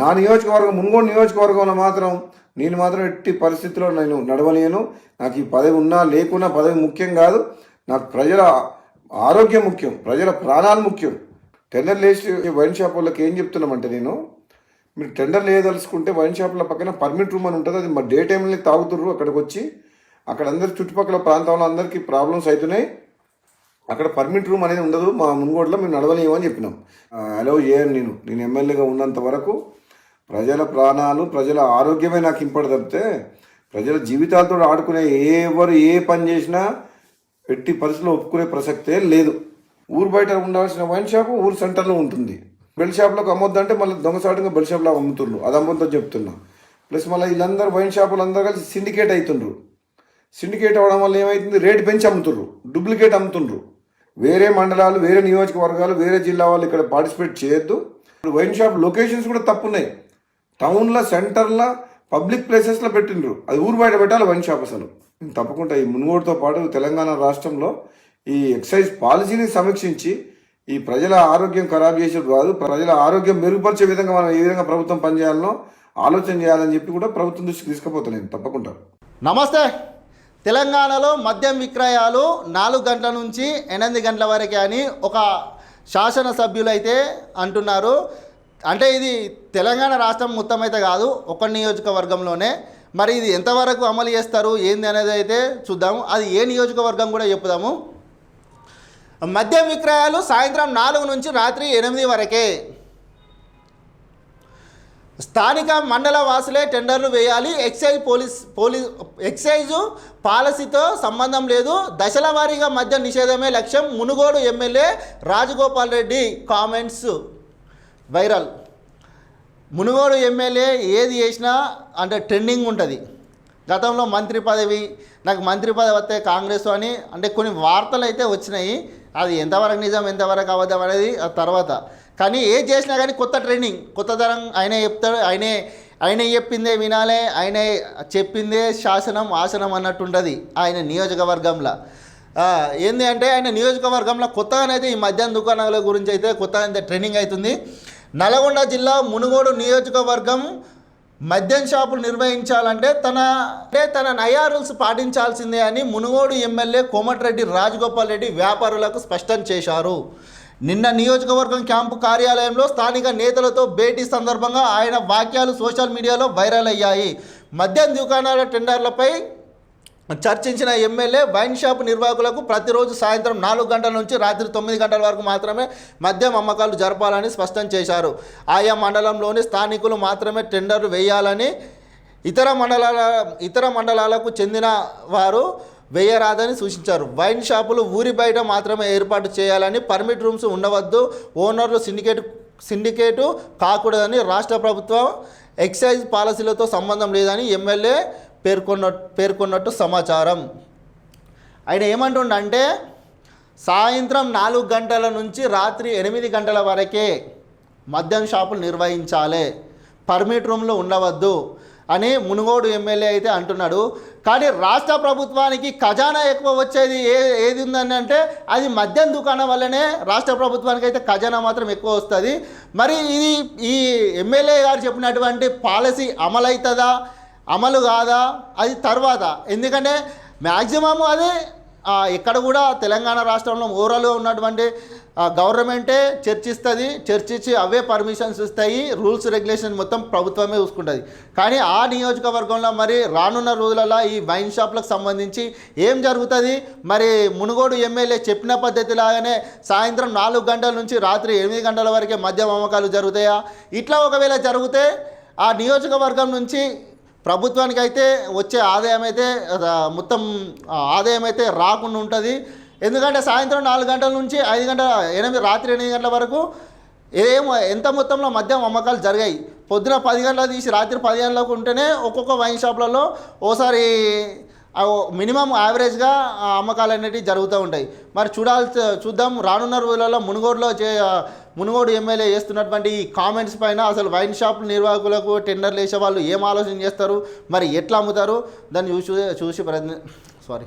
నా నియోజకవర్గం మున్గోడు నియోజకవర్గంలో మాత్రం నేను మాత్రం ఎట్టి పరిస్థితిలో నేను నడవలేను. నాకు ఈ పదవి ఉన్నా లేకున్నా పదవి ముఖ్యం కాదు. నాకు ప్రజల ఆరోగ్యం ముఖ్యం ప్రజల ప్రాణాలు ముఖ్యం. టెండర్ లేచి వైన్ షాప్ వాళ్ళకి ఏం చెప్తున్నామంటే నేను మీరు టెండర్ లేదలుచుకుంటే వైన్ షాప్ల పక్కన పర్మిట్ రూమ్ అని ఉంటుంది అది మా డే టైంలో తాగుతుర్రు అక్కడికి వచ్చి అక్కడ అందరి చుట్టుపక్కల ప్రాంతంలో అందరికీ ప్రాబ్లమ్స్ అవుతున్నాయి అక్కడ పర్మిట్ రూమ్ అనేది ఉండదు మా మున్గోడులో మేము నడవలేము అని చెప్పినాం. అలౌ చేయను నేను. నేను ఎమ్మెల్యేగా ఉన్నంత వరకు ప్రజల ప్రాణాలు ప్రజల ఆరోగ్యమే నాకు ఇంపడి తప్పితే ప్రజల జీవితాలతో ఆడుకునే ఎవరు ఏ పని చేసినా ఎట్టి పరిస్థితుల్లో ఒప్పుకునే ప్రసక్తే లేదు. ఊరు బయట ఉండాల్సిన వైన్ షాప్ ఊరు సెంటర్లో ఉంటుంది. బెల్ షాప్లోకి అమ్మొద్దంటే మళ్ళీ దొంగసాటుగా బెల్ షాప్లో అమ్ముతుండ్రు. అది అమ్మొద్దని చెప్తున్నా. ప్లస్ మళ్ళీ వీళ్ళందరూ వైన్ షాపులు అందరూ కలిసి సిండికేట్ అవుతుండ్రు సిండికేట్ అవ్వడం వల్ల ఏమవుతుంది రేట్ పెంచి అమ్ముతుండ్రు. డూప్లికేట్ అమ్ముతుండ్రు. వేరే మండలాలు వేరే నియోజకవర్గాలు వేరే జిల్లా వాళ్ళు ఇక్కడ పార్టిసిపేట్ చేయొద్దు. వైన్ షాప్ లొకేషన్స్ కూడా తప్పున్నాయి. టౌన్లో సెంటర్లో పబ్లిక్ ప్లేసెస్లో పెట్టిండ్రు. అది ఊరు బయట పెట్టాలి వన్ షాప్ అసలు. తప్పకుండా ఈ మునుగోడుతో పాటు తెలంగాణ రాష్ట్రంలో ఈ ఎక్సైజ్ పాలసీని సమీక్షించి ఈ ప్రజల ఆరోగ్యం ఖరాబ్ చేసేది కాదు ప్రజల ఆరోగ్యం మెరుగుపరిచే విధంగా మనం ఏ విధంగా ప్రభుత్వం పనిచేయాలనో ఆలోచన చేయాలని చెప్పి కూడా ప్రభుత్వం దృష్టికి తీసుకుపోతున్నాను తప్పకుండా. నమస్తే. తెలంగాణలో మద్యం విక్రయాలు నాలుగు గంటల నుంచి ఎనిమిది గంటల వరకే అని ఒక శాసనసభ్యులైతే అంటున్నారు. అంటే ఇది తెలంగాణ రాష్ట్రం మొత్తం అయితే కాదు ఒక నియోజకవర్గంలోనే. మరి ఇది ఎంతవరకు అమలు చేస్తారు ఏంది అనేది అయితే చూద్దాము. అది ఏ నియోజకవర్గం కూడా చెప్పుదాము. మద్యం విక్రయాలు సాయంత్రం నాలుగు నుంచి రాత్రి ఎనిమిది వరకే. స్థానిక మండల వాసులే టెండర్లు వేయాలి. ఎక్సైజ్ పోలీస్ పోలీస్ ఎక్సైజ్ పాలసీతో సంబంధం లేదు. దశల వారీగా మద్య నిషేధమే లక్ష్యం. Munugodu MLA Rajagopal Reddy. Comments. Viral. Munugodu MLA ఏది చేసినా అంటే ట్రెండింగ్ ఉంటుంది. గతంలో మంత్రి పదవి నాకు మంత్రి పదవి వస్తే కాంగ్రెస్ అని అంటే కొన్ని వార్తలు అయితే వచ్చినాయి. అది ఎంతవరకు నిజం ఎంతవరకు అబద్ధం అనేది తర్వాత. కానీ ఏది చేసినా కానీ కొత్త ట్రెండింగ్ కొత్త తరం ఆయనే చెప్తాడు ఆయనే ఆయన చెప్పిందే వినాలే ఆయనే చెప్పిందే శాసనం ఆసనం అన్నట్టుంటుంది ఆయన నియోజకవర్గంలో. ఏంటి ఏంది అంటే ఆయన నియోజకవర్గంలో కొత్తగానైతే ఈ మధ్యాహ్న దుకాణాల గురించి అయితే కొత్తగా అయితే ట్రెండింగ్ అవుతుంది. నల్గొండ జిల్లా మునుగోడు నియోజకవర్గం మద్యం షాపులు నిర్వహించాలంటే తన అంటే తన నయా రూల్స్ పాటించాల్సిందే అని మునుగోడు ఎమ్మెల్యే కోమటిరెడ్డి రాజగోపాల్ రెడ్డి వ్యాపారులకు స్పష్టం చేశారు. నిన్న నియోజకవర్గం క్యాంపు కార్యాలయంలో స్థానిక నేతలతో భేటీ సందర్భంగా ఆయన వాక్యాలు సోషల్ మీడియాలో వైరల్ అయ్యాయి. మద్యం దుకాణాల టెండర్లపై చర్చించిన ఎమ్మెల్యే వైన్ షాప్ నిర్వాహకులకు ప్రతిరోజు సాయంత్రం నాలుగు గంటల నుంచి రాత్రి తొమ్మిది గంటల వరకు మాత్రమే మద్యం అమ్మకాలు జరపాలని స్పష్టం చేశారు. ఆయా మండలంలోని స్థానికులు మాత్రమే టెండర్లు వేయాలని ఇతర మండలాల ఇతర మండలాలకు చెందిన వారు వేయరాదని సూచించారు. వైన్ షాపులు ఊరి బయట మాత్రమే ఏర్పాటు చేయాలని పర్మిట్ రూమ్స్ ఉండవద్దు ఓనర్లు సిండికేట్ సిండికేటు కాకూడదని రాష్ట్ర ప్రభుత్వం ఎక్సైజ్ పాలసీలతో సంబంధం లేదని ఎమ్మెల్యే పేర్కొన్న పేర్కొన్నట్టు సమాచారం. ఆయన ఏమంటుండంటే సాయంత్రం నాలుగు గంటల నుంచి రాత్రి ఎనిమిది గంటల వరకే మద్యం షాపులు నిర్వహించాలి పర్మిట్ రూమ్లో ఉండవద్దు అని మునుగోడు ఎమ్మెల్యే అయితే అంటున్నాడు. కానీ రాష్ట్ర ప్రభుత్వానికి ఖజానా ఎక్కువ వచ్చేది ఏ ఏది ఉందని అంటే అది మద్యం దుకాణం వల్లనే రాష్ట్ర ప్రభుత్వానికి అయితే ఖజానా మాత్రం ఎక్కువ వస్తుంది. మరి ఇది ఈ ఎమ్మెల్యే గారు చెప్పినటువంటి పాలసీ అమలవుతుందా అమలు కాదా? అది తర్వాత. ఎందుకంటే మ్యాక్సిమం అది ఇక్కడ కూడా తెలంగాణ రాష్ట్రంలో ఓవరాల్గా ఉన్నటువంటి గవర్నమెంటే చర్చిస్తుంది చర్చించి అవే పర్మిషన్స్ ఇస్తాయి రూల్స్ రెగ్యులేషన్ మొత్తం ప్రభుత్వమే చూసుకుంటుంది. కానీ ఆ నియోజకవర్గంలో మరి రానున్న రోజులలో ఈ వైన్ షాప్లకు సంబంధించి ఏం జరుగుతుంది? మరి మునుగోడు ఎమ్మెల్యే చెప్పిన పద్ధతి లాగానే సాయంత్రం నాలుగు గంటల నుంచి రాత్రి ఎనిమిది గంటల వరకే మద్యం అమ్మకాలు జరుగుతాయా? ఇట్లా ఒకవేళ జరిగితే ఆ నియోజకవర్గం నుంచి ప్రభుత్వానికి అయితే వచ్చే ఆదాయం అయితే మొత్తం ఆదాయం అయితే రాకుండా ఉంటుంది. ఎందుకంటే సాయంత్రం నాలుగు గంటల నుంచి ఐదు గంటల ఎనిమిది రాత్రి ఎనిమిది గంటల వరకు ఏం ఎంత మొత్తంలో మద్యం అమ్మకాలు జరిగాయి. పొద్దున పది గంటలకు తీసి రాత్రి పది గంటలకు ఉంటేనే ఒక్కొక్క వైన్ షాప్లలో ఓసారి మినిమం యావరేజ్గా అమ్మకాలు అనేటివి జరుగుతూ ఉంటాయి. మరి చూడాల్సి చూద్దాం. రానున్న రోజులలో మునుగోడులో చే మునుగోడు ఎమ్మెల్యే చేస్తున్నటువంటి ఈ కామెంట్స్ పైన అసలు వైన్ షాప్ నిర్వాహకులకు టెండర్లు వేసే వాళ్ళు ఏం ఆలోచన చేస్తారు? మరి ఎట్లా అమ్ముతారు? దాన్ని చూసి చూసి ప్రయత్నం సారీ.